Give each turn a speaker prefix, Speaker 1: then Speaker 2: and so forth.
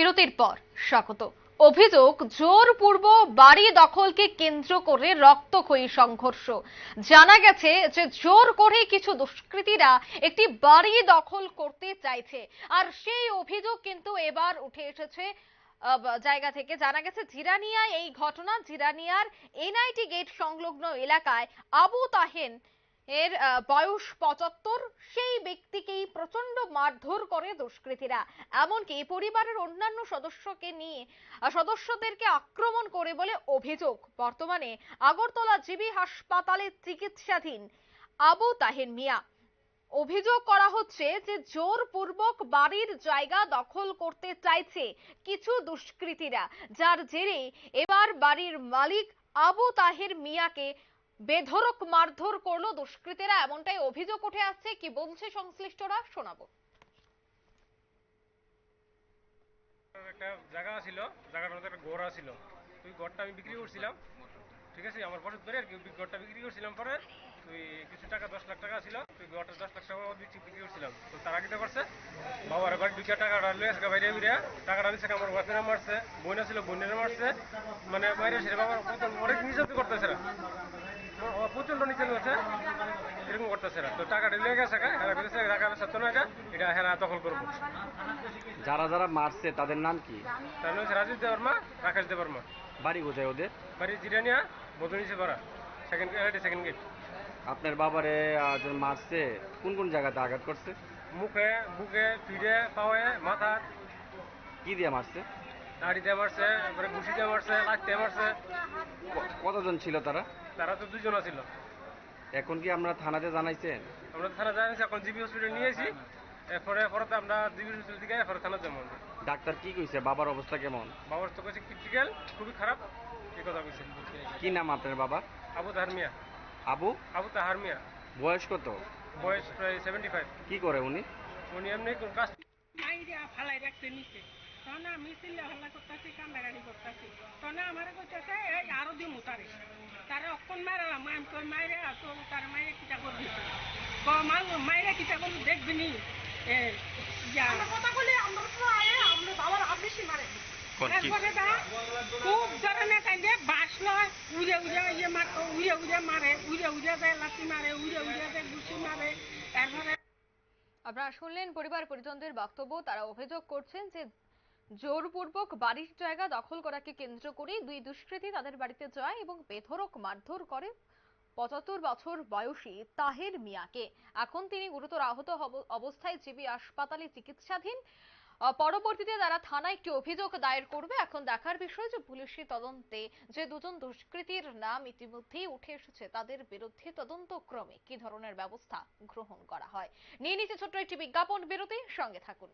Speaker 1: বিরতির পর, স্বাগত। অভিযোগ জোরপূর্ব বাড়ি দখলকে কেন্দ্র করে রক্তক্ষয়ী সংঘর্ষ। জানা গেছে যে জোর করে কিছু দুষ্কৃতীরা একটি বাড়ি দখল করতে চাইছে। আর সেই অভিযোগ কিন্তু এবার উঠে এসেছে জায়গা থেকে। জানা গেছে, জিরানিয়ায় এই ঘটনা। জিরানিয়ার এনআইটি গেট সংলগ্ন এলাকায় আবু তাহেন এর বয়স পঁচাত্তর, সেই ব্যক্তিকেই প্রচণ্ড মারধর করে দুষ্কৃতীরা। এমনকি পরিবারের অন্যান্য সদস্যকে নিয়ে সদস্যদেরকে আক্রমণ করে বলে অভিযোগ। বর্তমানে আগরতলা জিবি হাসপাতালে চিকিৎসাধীন আবু তাহের মিয়া। অভিযোগ করা হচ্ছে যে, জোরপূর্বক বাড়ির জায়গা দখল করতে চাইছে কিছু দুষ্কৃতীরা। যার জেরে এবার বাড়ির মালিক আবু তাহের মিয়াকে বেধরক মারধর করল দুষ্কৃতীরা, এমনটাই অভিযোগ উঠে আসছে। কি বলছে সংশ্লিষ্টরা? শোনাবো।
Speaker 2: একটা জায়গা ছিল, জায়গাটার একটা ঘর ছিল। তুই ঘরটা আমি বিক্রি করছিলাম। ঠিক আছে, আমার বছর ধরে আর কি ঘরটা বিক্রি করছিলাম পরে। তুই কিছু টাকা, দশ লাখ টাকা ছিল। তুই ঘরটা দশ লাখ টাকা বিক্রি বিক্রি করছিলাম। তো তারা কিটা করছে? বাবার ঘর দুইটা টাকাটা লয়ে আসে বাইরে বিরে টাকাটা নিচ্ছে আমার বাপেরা মারছে? বোনা ছিল, বোনেরা মারছে। মানে বাইরে এসে বাবার অনেক নির্যাতন করতেছে না ও প্রচণ্ড নির্যাতন করছে এরকম করতেছে না তো টাকাটা লয়ে গেছে বলেছে টাকা সত্য না এটা এটা দখল করব।
Speaker 3: যারা যারা মারছে তাদের নাম কি?
Speaker 2: তার নাম হচ্ছে রাজীব দেবর্মা রাকেশ দেবর্মা
Speaker 3: বাড়ি কোথায় ওদের?
Speaker 2: বাড়ি জিরানিয়া মধুনিসে পাড়া সেকেন্ড সেকেন্ড গেট
Speaker 3: আপনার বাবারে মারছে কোন কোন জায়গাতে আঘাত করছে?
Speaker 2: মুখে বুকে পিঠে পাওয়ে মাথা।
Speaker 3: কি দিয়ে মারছে?
Speaker 2: নাড়িতে মারছে তারপরে ঘুষিতে মারছে লাঠতে মারছে।
Speaker 3: ক- কতজন ছিল তারা?
Speaker 2: তারা তো দুজন ছিল।
Speaker 3: এখন কি আমরা থানাতে জানাইছেন?
Speaker 2: আমরা থানা জানিয়েছি এখন জিবি হসপিটালে নিয়েছি। এরপরে পরে আমরা জিবি হসপিটাল থেকে এরপরে থানা যেমন
Speaker 3: ডাক্তার কি কইছে? বাবার অবস্থা কেমন?
Speaker 2: বাবার তো কাছে ক্রিটিক্যাল খুবই খারাপ। এই কথা কইছে।
Speaker 3: কি নাম আপনার বাবা
Speaker 2: আবু তাহার মিয়া।
Speaker 3: আবু?
Speaker 2: আবু তাহার মিয়া।
Speaker 3: বয়স কত?
Speaker 2: বয়স প্রায় সেভেন্টি ফাইভ
Speaker 3: কি করে উনি?
Speaker 2: উনি এমনি কোন কাজ
Speaker 4: ফালাই রাখছে নিচে। তখন আমি চিল্লা হাল্লা করতেছি কান্দাগাড়ি করতেছি। তখন আমার করতেছে এই আরও দিমু তারে। তারে অক্ষণ মারালাম আমি মাইরে তো তার মাইরে কিটা করবি? মাইরে কিটা করবি দেখবি নি? এ। একবারে দা, খুব ধরনের বাস উড়ে উড়ে ইয়ে মার উড়ে উড়ে মারে উড়ে উড়ে যায় লাঠি মারে উড়ে উড়ে যায় ঘুষি মারে এরপরে
Speaker 1: আপনারা শুনলেন পরিবার পরিজনদের বক্তব্য তারা অভিযোগ করছেন যে জোরপূর্বক বাড়ির জায়গা দখল করাকে কেন্দ্র করে দুই দুষ্কৃতী তাদের বাড়িতে যায় এবং বেধরক মারধর করে পঁচাত্তর বছর বয়সী তাহের মিয়াকে। এখন তিনি গুরুতর আহত অবস্থায় জিবি হাসপাতালে চিকিৎসাধীন। পরবর্তীতে তারা থানায় একটি অভিযোগ দায়ের করবে। এখন দেখার বিষয় যে পুলিশি তদন্তে যে দুজন দুষ্কৃতীর নাম ইতিমধ্যেই উঠে এসেছে, তাদের বিরুদ্ধে তদন্ত ক্রমে কি ধরনের ব্যবস্থা গ্রহণ করা হয়? নিয়ে নিচ্ছে ছোট্ট একটি বিজ্ঞাপন বিরতি, সঙ্গে থাকুন।